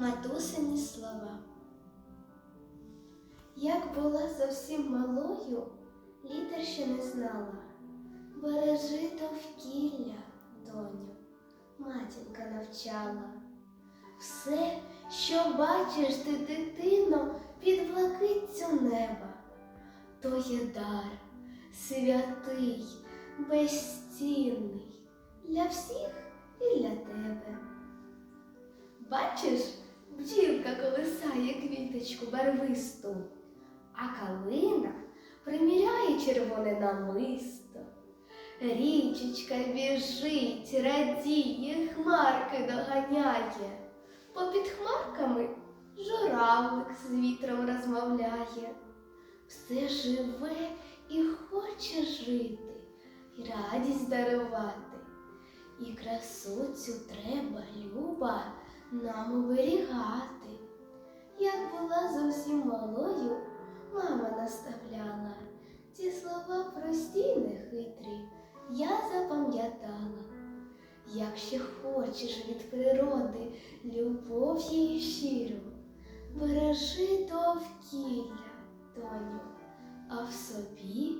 Матусині слова. Як була зовсім малою, літер ще не знала. Бережи довкілля, доню, матінка навчала. Все, що бачиш ти, дитино, під блакитцю неба, то є дар, святий, безцінний для всіх і для тебе. Бачиш, бджілка колисає квіточку барвисту, а калина приміряє червоне намисто. Річечка біжить, радіє, хмарки доганяє. Попід хмарками журавлик з вітром розмовляє. Все живе і хоче жити, і радість дарувати. І красу цю треба, люба, нам оберігати. Як була зовсім малою, мама наставляла ці слова прості й нехитрі, я запам'ятала. як ще хочеш від природи любов її щиру, бережи довкілля, доню, а в собі.